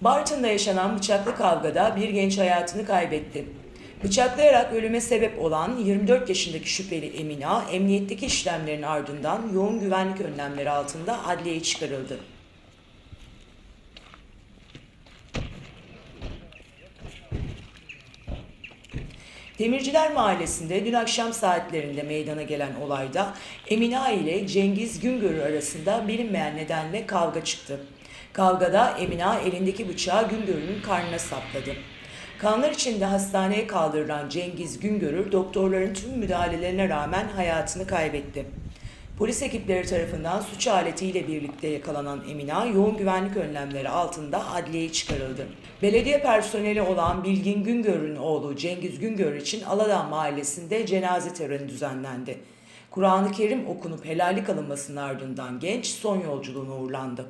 Bartın'da yaşanan bıçaklı kavgada bir genç hayatını kaybetti. Bıçaklayarak ölüme sebep olan 24 yaşındaki şüpheli Emina, emniyetteki işlemlerin ardından yoğun güvenlik önlemleri altında adliyeye çıkarıldı. Demirciler Mahallesi'nde dün akşam saatlerinde meydana gelen olayda Emina ile Cengiz Güngör arasında bilinmeyen nedenle kavga çıktı. Kavgada Emina elindeki bıçağı Güngör'ün karnına sapladı. Kanlar içinde hastaneye kaldırılan Cengiz Güngör'ü doktorların tüm müdahalelerine rağmen hayatını kaybetti. Polis ekipleri tarafından suç aletiyle birlikte yakalanan Emina yoğun güvenlik önlemleri altında adliyeye çıkarıldı. Belediye personeli olan Bilgin Güngör'ün oğlu Cengiz Güngör için Aladağ Mahallesi'nde cenaze töreni düzenlendi. Kur'an-ı Kerim okunup helallik alınmasının ardından genç son yolculuğuna uğurlandı.